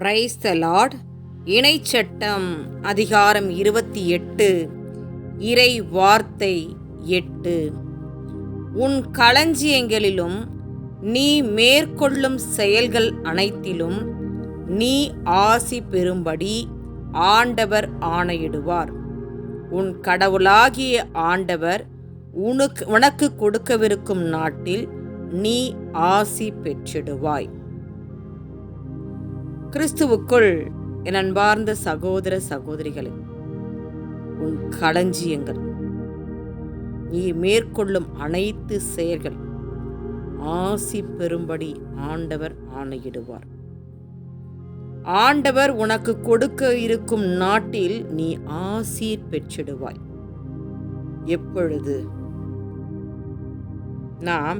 Praise the Lord இணைச்சட்டம் அதிகாரம் இருபத்தி எட்டு. இறை வார்த்தை எட்டு. உன் களஞ்சியங்களிலும் நீ மேற்கொள்ளும் செயல்கள் அனைத்திலும் நீ ஆசி பெறும்படி ஆண்டவர் ஆணையிடுவார். உன் கடவுளாகிய ஆண்டவர் உனக்கு உனக்கு கொடுக்கவிருக்கும் நாட்டில் நீ ஆசி பெற்றிடுவாய். கிறிஸ்துவுக்குள் என் அன்பார்ந்த சகோதர சகோதரிகளே உன் களஞ்சியங்கள் நீ மேற்கொள்ளும் அனைத்து செயல்கள் ஆசி பெறும்படி ஆண்டவர் ஆணையிடுவார். ஆண்டவர் உனக்கு கொடுக்க இருக்கும் நாட்டில் நீ ஆசீர் பெற்றிடுவாய். எப்பொழுது? நாம்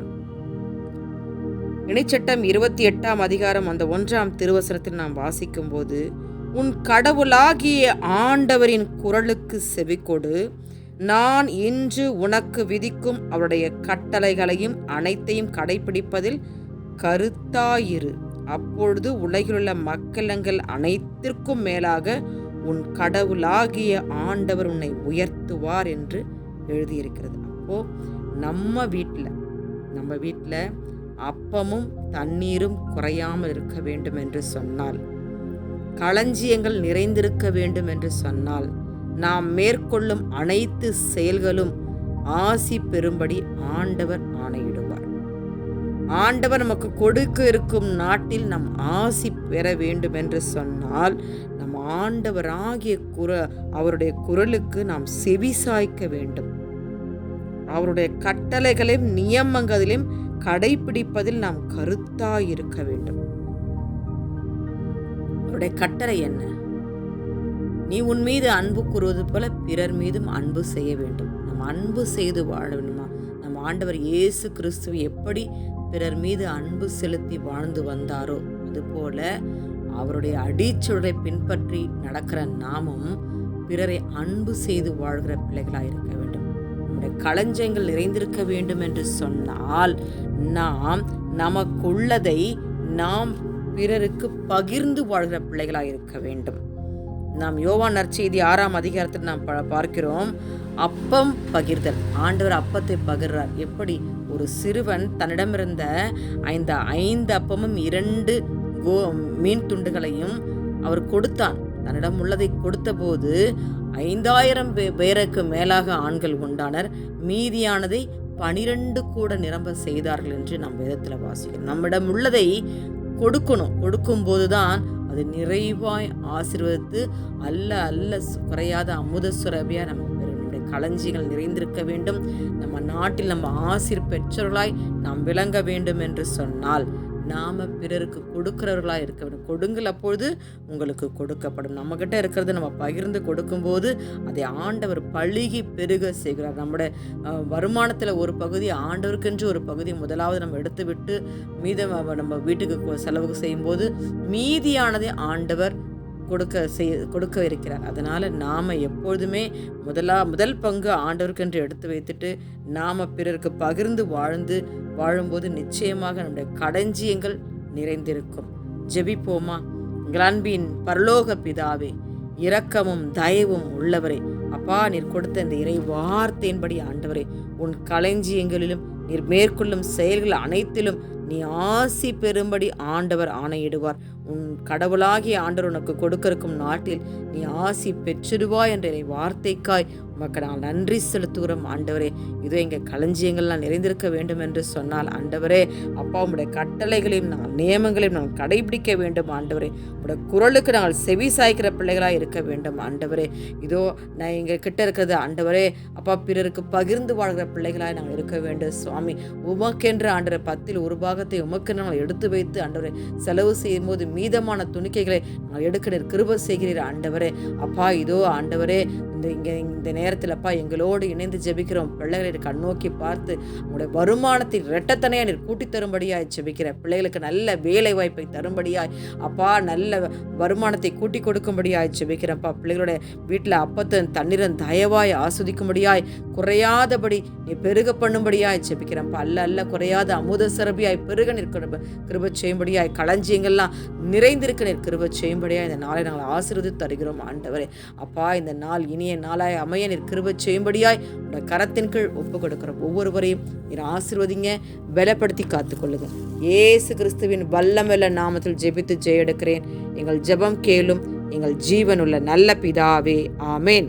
இணைச்சட்டம் இருபத்தி எட்டாம் அதிகாரம் அந்த ஒன்றாம் திருவசனத்தில் நாம் வாசிக்கும்போது உன் கடவுளாகிய ஆண்டவரின் குரலுக்கு செவிக்கொடு நான் இன்று உனக்கு விதிக்கும் அவருடைய கட்டளைகளையும் அனைத்தையும் கடைபிடிப்பதில் கருத்தாயிரு. அப்பொழுது உலகிலுள்ள மக்களங்கள் அனைத்திற்கும் மேலாக உன் கடவுளாகிய ஆண்டவர் உன்னை உயர்த்துவார் என்று எழுதியிருக்கிறது. அப்போ நம்ம வீட்டில் நம்ம வீட்டில் அப்பமும் தண்ணீரும் குறையாமல் இருக்க வேண்டும் என்று சொன்னால் களஞ்சியங்கள் நிறைந்திருக்க வேண்டும் என்று சொன்னால் நாம் மேற்கொள்ளும் அனைத்து செயல்களும் ஆசி பெறும்படி ஆண்டவர் ஆணையிடுவார். ஆண்டவர் நமக்கு கொடுக்க இருக்கும் நாட்டில் நம் ஆசி பெற வேண்டும் என்று சொன்னால் நம் ஆண்டவராகிய குர அவருடைய குரலுக்கு நாம் செவி சாய்க்க வேண்டும். அவருடைய கட்டளைகளையும் நியமங்களையும் கடைபிடிப்பதில் நாம் கருத்தாய் இருக்க வேண்டும். அவருடைய கட்டளை என்ன? நீ உன் மீது அன்பு கூறுவது போல பிறர் மீதும் அன்பு செய்ய வேண்டும். நம்ம அன்பு செய்து வாழ வேண்டுமா? நம்ம ஆண்டவர் இயேசு கிறிஸ்துவ எப்படி பிறர் மீது அன்பு செலுத்தி வாழ்ந்து வந்தாரோ அதுபோல அவருடைய அடிச்சுடரை பின்பற்றி நடக்கிற நாமும் பிறரை அன்பு செய்து வாழ்கிற பிள்ளைகளாக இருக்க வேண்டும். களஞ்சங்கள் நிறைந்திருக்க வேண்டும் என்று சொன்னால் நாம் நமக்குள்ளதை நாம் பிறருக்கு பகிர்ந்து வாழ்கிற பிள்ளைகளாக இருக்க வேண்டும். நாம் யோவான் நற்செய்தி ஆறாம் அதிகாரத்தில் நாம் ப- பார்க்கிறோம். அப்பம் பகிர்தல். ஆண்டவர் அப்பத்தை பகிர்றார். எப்படி? ஒரு சிறுவன் தன்னிடமிருந்த ஐந்து ஐந்து அப்பமும் இரண்டு கோ மீன் துண்டுகளையும் அவர் கொடுத்தான். தன்னிடம் உள்ளதை கொடுத்தபோது ஐந்தாயிரம் பே- பேருக்கு மேலாக ஆண்கள் உண்டானர். மீதியானதை பனிரெண்டு கூட நிரம்ப செய்தார்கள் என்று நம் வேதத்தில் வாசிக்கிறோம். நம்மிடம் உள்ளதை கொடுக்கணும். கொடுக்கும்போது தான் அது நிறைவாய் ஆசிர்வதித்து அல்ல அல்ல குறையாத அமுத சுரபியாக நம்ம நம்முடைய களஞ்சிகள் நிறைந்திருக்க வேண்டும். நம்ம நாட்டில் நம்ம ஆசிர் பெற்றவர்களாய் நாம் விளங்க வேண்டும் என்று சொன்னால் நாம் பிறருக்கு கொடுக்கிறவர்களாக இருக்க வேண்டும். கொடுங்கள் அப்பொழுது உங்களுக்கு கொடுக்கப்படும். நம்மக்கிட்ட இருக்கிறத நம்ம பகிர்ந்து கொடுக்கும்போது அதை ஆண்டவர் பழுகி பெருக செய்கிறார். நம்முடைய வருமானத்தில் ஒரு பகுதி ஆண்டவருக்கென்று ஒரு பகுதி முதலாவது நம்ம எடுத்துவிட்டு மீதம் நம்ம வீட்டுக்கு செலவு செய்யும்போது மீதியானதை ஆண்டவர் கொடுக்க செய் கொடுக்க இருக்கிறார் அதனால் நாம் எப்பொழுதுமே முதலா முதல் பங்கு ஆண்டவருக்கென்று எடுத்து வைத்துட்டு நாம் பிறருக்கு பகிர்ந்து வாழ்ந்து வாழும்போது நிச்சயமாக நம்முடைய களஞ்சியங்கள் நிறைந்திருக்கும். ஜெபிப்போமா? எங்கள் அன்பின் பரலோக பிதாவே இரக்கமும் தயவும் உள்ளவரே. அப்பா நீர் கொடுத்த இந்த இறை வார்த்தையின்படி ஆண்டவரே உன் களஞ்சியங்களிலும் நீர் மேற்கொள்ளும் செயல்கள் அனைத்திலும் நீ ஆசி பெறும்படி ஆண்டவர் ஆணையிடுவார். உன் கடவுளாகிய ஆண்டவர் உனக்கு கொடுக்கிருக்கும் நாட்டில் நீ ஆசி பெற்றிடுவாய் என்ற வார்த்தைக்காய். உமக்கு நான் நன்றி செலுத்துகிறோம் ஆண்டவரே. இதோ எங்கள் களஞ்சியங்கள்லாம் நிறைந்திருக்க வேண்டும் என்று சொன்னால் ஆண்டவரே அப்பா உம்முடைய கட்டளைகளையும் நாங்கள் நியமங்களையும் நாங்கள் கடைபிடிக்க வேண்டும் ஆண்டவரே. உடைய குரலுக்கு நாங்கள் செவி சாய்க்கிற பிள்ளைகளாக இருக்க வேண்டும் ஆண்டவரே. இதோ நான் எங்கள் கிட்ட இருக்கிறது ஆண்டவரே அப்பா பிறருக்கு பகிர்ந்து வாழ்கிற பிள்ளைகளாக நாங்கள் இருக்க வேண்டும். சுவாமி உமக்கென்று ஆண்டவர் பத்தில் ஒரு பாகத்தை உமக்கு நாங்கள் எடுத்து வைத்து ஆண்டவரை செலவு செய்யும் போது மீதமான துணிக்கைகளை நாங்கள் எடுக்க கிருப செய்கிறீர் ஆண்டவரே. அப்பா இதோ ஆண்டவரே இந்த இங்கே இந்த நேரத்தில்ப்பா எங்களோடு இணைந்து ஜெபிக்கிறோம். பிள்ளைகளை கண்ணோக்கி பார்த்து உங்களுடைய வருமானத்தை இரட்டத்தனையாக நீர் கூட்டி தரும்படியாய் ஜெபிக்கிறேன். பிள்ளைகளுக்கு நல்ல வேலை வாய்ப்பை தரும்படியாய் அப்பா நல்ல வருமானத்தை கூட்டி கொடுக்கும்படியாய் ஜெபிக்கிறேன்ப்பா. பிள்ளைகளுடைய வீட்டில் அப்பத்தன் தண்ணீரன் தயவாய் ஆஸ்வதிக்கும்படியாய் குறையாதபடி நீ பெருக பண்ணும்படியாய் ஜெபிக்கிறேன்ப்பா. அல்ல அல்ல குறையாத அமுத சிறப்பியாய் பெருக நிற்கிற கிருப செய்யும்படியாய் களஞ்சியங்கள்லாம் நிறைந்திருக்க நீர் கிருப செய்யும்படியாய் இந்த நாளை நாங்கள் ஆசீர்வதித்து தருகிறோம் ஆண்டவரே. அப்பா இந்த நாள் இனிய நாளாய் அமைய நீர் கிருப செய்யும்படியாய் உடைய கரத்தின் கீழ் ஒப்பு கொடுக்கிற ஒவ்வொருவரையும் நீர் ஆசிர்வதிங்க பலப்படுத்தி காத்துக்கொள்ளுங்க. ஏசு கிறிஸ்துவின் வல்லமெல்ல நாமத்தில் ஜெபித்து ஜெயெடுக்கிறேன். எங்கள் ஜெபம் கேளும் எங்கள் ஜீவனுள்ள நல்ல பிதாவே. ஆமேன்.